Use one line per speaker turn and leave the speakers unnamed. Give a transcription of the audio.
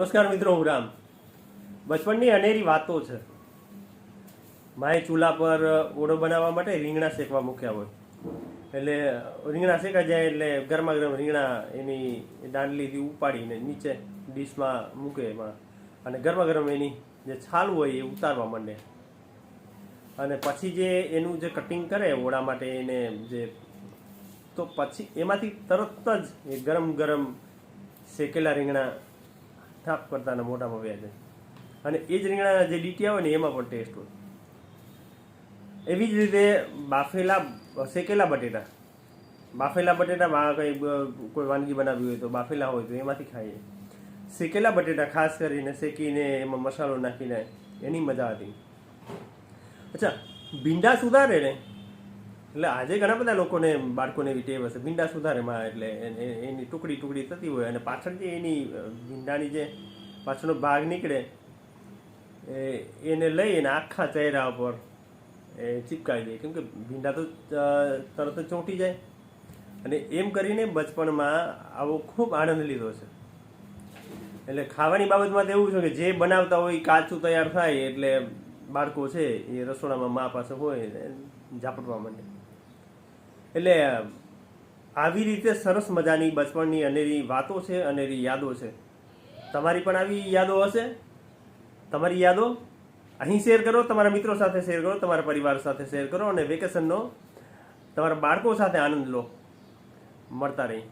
નમસ્કાર મિત્રો, હું રામ. બચપણની અનેરી વાતો છે. માએ ચૂલા પર ઓળો બનાવવા માટે રીંગણા શેકવા મૂક્યા હોય. એટલે રીંગણા શેકાઈ જાય એટલે ગરમા ગરમ રીંગણા એની દાંડલીથી ઉપાડીને નીચે ડીશમાં મૂકે એમાં. અને ગરમા ગરમ એની જે છાલ હોય એ ઉતારવા માંડે. અને પછી જે એનું જે કટિંગ કરે ઓળા માટે એને જે, તો પછી એમાંથી તરત જ એ ગરમ ગરમ શેકેલા રીંગણા થાપ કરતાના મોટામાં વ્યાજ અને એ જ રીંગણાના જે ડીટી હોય ને એમાં પણ ટેસ્ટ હોય. એવી જ રીતે બાફેલા, શેકેલા બટેટા. બાફેલા બટેટામાં કંઈ કોઈ વાનગી બનાવી હોય તો બાફેલા હોય તો એમાંથી ખાઈએ. શેકેલા બટેટા ખાસ કરીને શેકીને એમાં મસાલો નાખીને એની મજા હતી અચ્છા, ભીંડા સુધારે ને એટલે આજે ઘણા બધા લોકોને, બાળકોને એવી ટેવ હશે. ભીંડા સુધારેમાં એટલે એની ટુકડી ટુકડી થતી હોય અને પાછળથી એની ભીંડાની જે પાછળનો ભાગ નીકળે, એ એને લઈ અને આખા ચહેરા ઉપર એ ચીપકાવી દે. કેમ કે ભીંડા તો તરત જ ચોંટી જાય. અને એમ કરીને બચપણમાં આવો ખૂબ આનંદ લીધો છે. એટલે ખાવાની બાબતમાં તો એવું છે કે જે બનાવતા હોય કાચું તૈયાર થાય, એટલે બાળકો છે એ રસોડામાં મા પાસે હોય ને ઝાપટવા માંડે. એટલે આવી રીતે સરસ મજાની બચપણની અનેરી વાતો છે, અનેરી યાદો છે. તમારી પણ આવી યાદો હશે? તમારી યાદો? અહીં શેર કરો, તમારા મિત્રો સાથે શેર કરો, તમારા પરિવાર સાથે શેર કરો અને વેકેશનનો તમારા બાળકો સાથે આનંદ લો. મળતા રહી